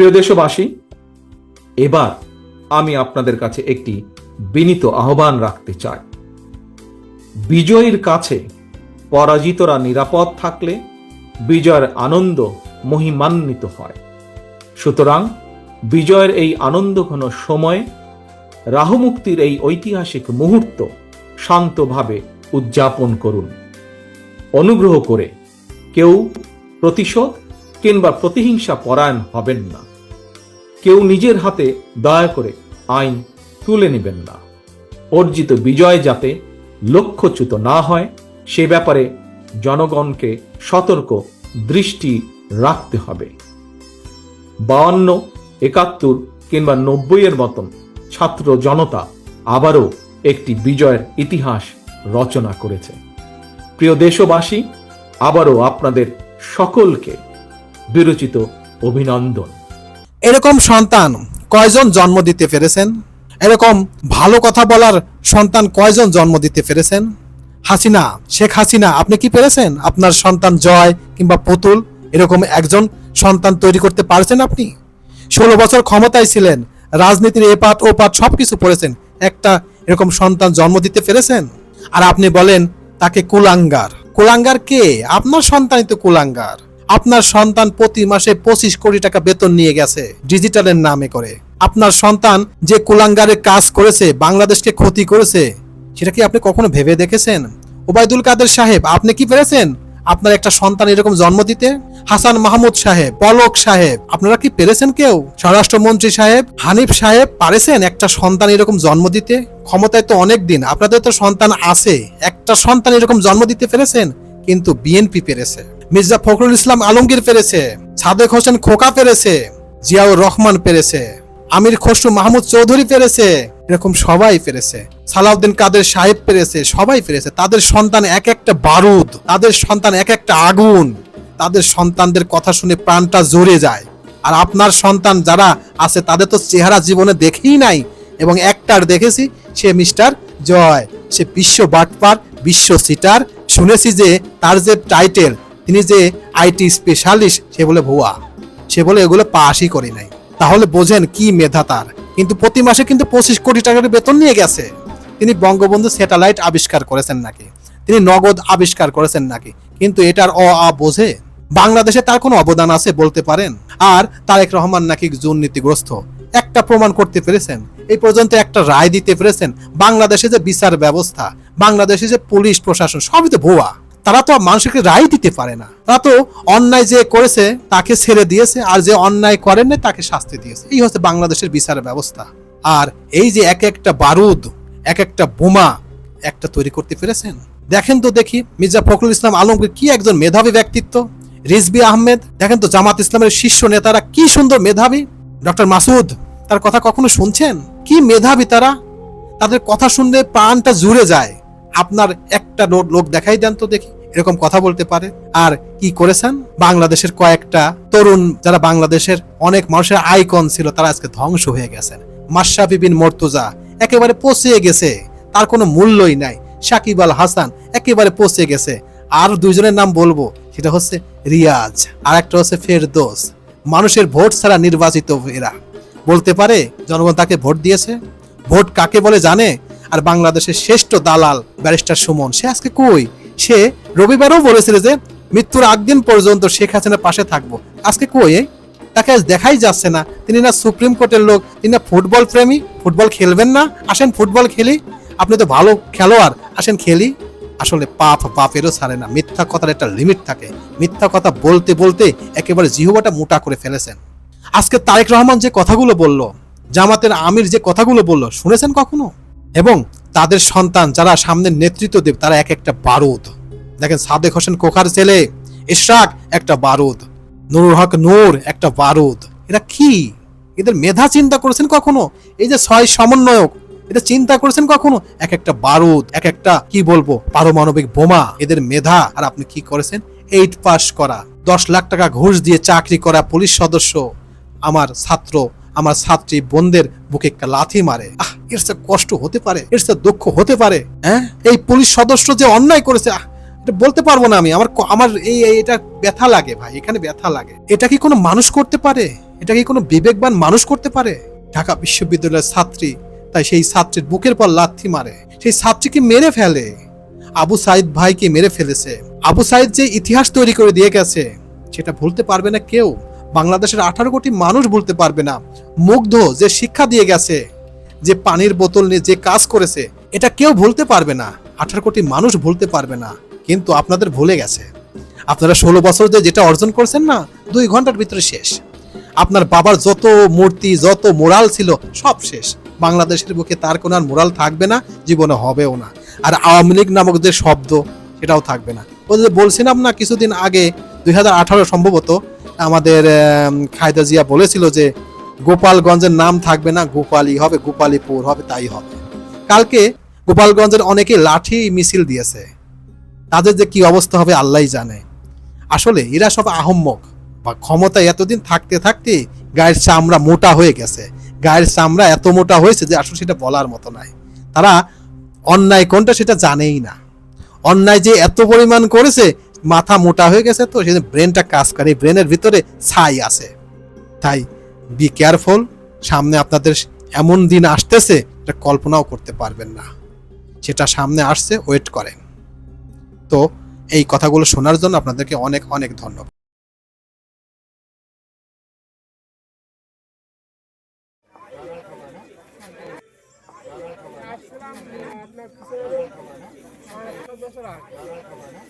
প্রিয় দেশবাসী, এবার আমি আপনাদের কাছে একটি বিনীত আহ্বান রাখতে চাই। বিজয়ীর কাছে পরাজিতরা নিরাপদ থাকলে বিজয়ের আনন্দ মহিমান্বিত হয়। সুতরাং বিজয়ের এই আনন্দঘন সময়ে রাহুমুক্তির এই ঐতিহাসিক মুহূর্ত শান্তভাবে উদযাপন করুন। অনুগ্রহ করে কেউ প্রতিশোধ কিংবা প্রতিহিংসা পরায়ণ হবেন না। কেউ নিজের হাতে দয়া করে আইন তুলে নেবেন না। অর্জিত বিজয় যাতে লক্ষ্যচ্যুত না হয়, সে ব্যাপারে জনগণকে সতর্ক দৃষ্টি রাখতে হবে। বাউন্ন, একাত্তর কিংবা নব্বইয়ের মতন ছাত্র জনতা আবারও একটি বিজয়ের ইতিহাস রচনা করেছে। প্রিয় দেশবাসী, আবারও আপনাদের সকলকে বিরচিত অভিনন্দন। এরকম সন্তান কয়জন জন্ম দিতে পেরেছেন? এরকম ভালো কথা বলার সন্তান কয়জন জন্ম দিতে পেরেছেন? হাসিনা, শেখ হাসিনা, আপনি কি পেরেছেন? আপনার সন্তান জয় কিংবা পুতুল, এরকম একজন সন্তান তৈরি করতে পারছেন আপনি? ষোলো বছর ক্ষমতায় ছিলেন, রাজনীতির এ পাট ও পাট সবকিছু পড়েছেন, একটা এরকম সন্তান জন্ম দিতে পেরেছেন? আর আপনি বলেন, তাকে কুলাঙ্গার। কুলাঙ্গার কে? আপনার সন্তানই তো কুলাঙ্গার। আপনার সন্তান প্রতি মাসে পঁচিশ কোটি টাকা বেতন নিয়ে গেছে ডিজিটালের নামে করে। আপনার সন্তান যে কুলাঙ্গারে কাজ করেছে, বাংলাদেশকে ক্ষতি করেছে, সেটা কি আপনি কখনো ভেবে দেখেছেন? ওবায়দুল কাদের সাহেব, আপনি কি পেরেছেন? আপনার একটা সন্তান এরকম জন্ম দিতে? হাসান মাহমুদ সাহেব, পলক সাহেব, আপনারা কি পেরেছেন কেউ? স্বরাষ্ট্রমন্ত্রী সাহেব, হানিফ সাহেব পারেছেন একটা সন্তান এরকম জন্ম দিতে? ক্ষমতায় তো অনেক দিন, আপনাদের তো সন্তান আছে, একটা সন্তান এরকম জন্ম দিতে পেরেছেন, কিন্তু বিএনপি পেরেছে। মির্জা ফখরুল ইসলাম আলমগীর পেরেছে, সাদেক হোসেন খোকা পেরেছে, জিয়াউর রহমান পেরেছে, আমির খসরু মাহমুদ চৌধুরী পেরেছে, এরকম সবাই পেরেছে। সালাউদ্দিন কাদের সাহেব পেরেছে, সবাই পেরেছে। তাদের সন্তান এক একটা বারুদ, তাদের সন্তান এক একটা আগুন, তাদের সন্তানদের কথা শুনে প্রাণটা জোরে যায়। আর আপনার সন্তান যারা আছে, তাদের তো চেহারা জীবনে দেখেই নাই, এবং একটার দেখেছি, সে মিস্টার জয়। সে বিশ্ব বাটপার, বিশ্ব সিটার। শুনেছি যে তার যে টাইটেল তিনি যে আইটি স্পেশালিস্ট, সে বলে, ভুয়া। সে বলে, এগুলো পাশই করি নাই। তাহলে বোঝেন কি মেধা তার। কিন্তু প্রতি মাসে কিন্তু পঁচিশ কোটি টাকার বেতন নিয়ে গেছে। তিনি বঙ্গবন্ধু স্যাটেলাইট আবিষ্কার করেছেন নাকি? তিনি নগদ আবিষ্কার করেছেন নাকি? কিন্তু এটার অ, আ বোঝে? বাংলাদেশে তার কোনো অবদান আছে বলতে পারেন? আর তারেক রহমান নাকি দুর্নীতিগ্রস্ত একটা প্রমাণ করতে পেরেছেন? এই পর্যন্ত একটা রায় দিতে পেরেছেন? বাংলাদেশে যে বিচার ব্যবস্থা, বাংলাদেশে যে পুলিশ প্রশাসন, সবই তো ভুয়া। তারা তো মানুষকে রায় দিতে পারে না। তারা তো অন্যায় যে করেছে, তাকে ছেড়ে দিয়েছে, আর যে অন্যায় করেন না তাকে শাস্তি দিয়েছে। এই হচ্ছে বাংলাদেশের বিচার ব্যবস্থা। আর এই যে এক একটা বারুদ, এক একটা বোমা একটা তৈরি করতে পেরেছেন? দেখেন তো দেখি মির্জা ফখরুল ইসলাম আলমগীর কি একজন মেধাবী ব্যক্তিত্ব? রিজবি আহমেদ। দেখেন তো জামাত ইসলামের শীর্ষ নেতারা কি সুন্দর মেধাবী? ডক্টর মাসুদ, তার কথা কখনো শুনছেন? কি মেধাবী তারা? তাদের কথা শুনলে প্রাণটা জুড়ে যায়। আপনার একটা লোক দেখাই দেন তো দেখি, এরকম কথা বলতে পারে। আর কি করেছেন? বাংলাদেশের কয়েকটা তরুণ, যারা বাংলাদেশের অনেক মানুষের আইকন ছিল, তারা আজকে ধ্বংস হয়ে গেছেন। মাশরাফি বিন মর্তুজা একেবারে পচিয়ে গেছে, তার কোনো মূল্যই নাই। সাকিব আল হাসান একেবারে পচে গেছে। আর দুইজনের নাম বলব, সেটা হচ্ছে রিয়াজ, আর একটা হচ্ছে ফেরদোস। মানুষের ভোট ছাড়া নির্বাচিত এরা। বলতে পারে, জনগণ তাকে ভোট দিয়েছে। ভোট কাকে বলে জানে? আর বাংলাদেশের শ্রেষ্ঠ দালাল ব্যারিস্টার সুমন, সে আজকে কই? সে রবিবারও বলেছিল যে মৃত্যুর আগ দিন পর্যন্ত শেখ হাসিনার পাশে থাকব। আজকে কই? তাকে আজ দেখাই যাচ্ছে না। তিনি না সুপ্রিম কোর্টের লোক, তিনি না ফুটবল প্রেমী, ফুটবল খেলবেন না। আসেন ফুটবল খেলি। আপনি তো ভালো খেলোয়াড়, আসেন খেলি। আসলে পাপ পাপেরও ছাড়ে না। মিথ্যা কথার একটা লিমিট থাকে। মিথ্যা কথা বলতে বলতে একেবারে জিহবাটা মোটা করে ফেলেছেন। আজকে তারেক রহমান যে কথাগুলো বলল, জামাতের আমির যে কথাগুলো বলল, শুনেছেন কখনো? এবং তাদের সন্তান যারা সামনের নেতৃত্ব দেব, তারা এক একটা বারুদ। দেখেন সাদেক হোসেন কোখার ছেলে, ইশরাক একটা বারুদ, নুরুল হক নূর একটা বারুদ। এরা কি? এদের মেধা চিন্তা করেছেন কখনো? এই যে ছয় সমন্বয়ক এটা চিন্তা করেছেন কখনো? এক একটা বারুদ, এক একটা, কি বলব, পারমাণবিক বোমা, এদের মেধা। আর আপনি কি করেছেন? এইট পাস করা, দশ লাখ টাকা ঘুষ দিয়ে চাকরি করা পুলিশ সদস্য। আমার ছাত্র, আমার ছাত্রী বোনদের বুকে একটা লাথি মারে। আহ এর সে কষ্ট হতে পারে, এর সে দুঃখ হতে পারে হ্যাঁ? এই পুলিশ সদস্য যে অন্যায় করেছে এটা বলতে পারব না আমি। আমার আমার এই- এটা ব্যথা লাগে ভাই, এখানে ব্যথা লাগে। এটা কি কোনো মানুষ করতে পারে? এটা কি কোনো বিবেকবান মানুষ করতে পারে? ঢাকা বিশ্ববিদ্যালয়ের ছাত্রী, তাই সেই ছাত্রীর বুকের পর লাথি মারে। সেই ছাত্রীকে মেরে ফেলে? আবু সাইদ ভাইকে মেরে ফেলেছে? আবু সাইদ যে ইতিহাস তৈরি করে দিয়ে গেছে, সেটা ভুলতে পারবে না কেউ। বাংলাদেশের আঠারো কোটি মানুষ ভুলতে পারবে না। মুগ্ধ যে শিক্ষা দিয়ে গেছে যে পানির বোতল নিয়ে যে কাজ করেছে, এটা কেউ ভুলতে পারবে না। আঠারো কোটি মানুষ ভুলতে পারবে না। কিন্তু আপনাদের ভুলে গেছে। আপনারা ষোলো বছর যে যেটা অর্জন করছেন না, দুই ঘণ্টার ভিতরে শেষ। আপনার বাবার যত মূর্তি, যত মোরাল ছিল, সব শেষ। বাংলাদেশের বুকে তার কোনো আর মোরাল থাকবে না, জীবনে হবেও না। আর আওয়ামী লীগ নামক যে শব্দ, সেটাও থাকবে না। ওই যে বলছিলাম না, কিছুদিন আগে দুই হাজার আঠারো সম্ভবত, আমাদের খায়দা জিয়া বলেছিল যে গোপালগঞ্জের নাম থাকবে না গোপালী হবে, গোপালীপুর হবে, তাই হবে। কালকে গোপালগঞ্জের অনেকে লাঠি, মিছিল দিয়েছে। তাদের যে কি অবস্থা হবে আল্লাহই জানে। আসলে এরা সব আহম্মক বা ক্ষমতা এতদিন থাকতে থাকতে গায়ের চামড়া মোটা হয়ে গেছে। গায়ের চামড়া এত মোটা হয়েছে যে আসলে সেটা বলার মতো নাই। তারা অন্যায় কোনটা সেটা জানেই না। অন্যায় যে এত পরিমাণ করেছে, মাথা মোটা হয়ে গেছে তো, সেই ব্রেনটা কাজ করে ব্রেনের ভিতরে ছাই আছে। তাই বি কেয়ারফুল সামনে আপনাদের এমন দিন আসতেছে এটা কল্পনাও করতে পারবেন না। সেটা সামনে আসছে ওয়েট করেন। তো এই কথাগুলো শোনার জন্য আপনাদেরকে অনেক অনেক ধন্যবাদ।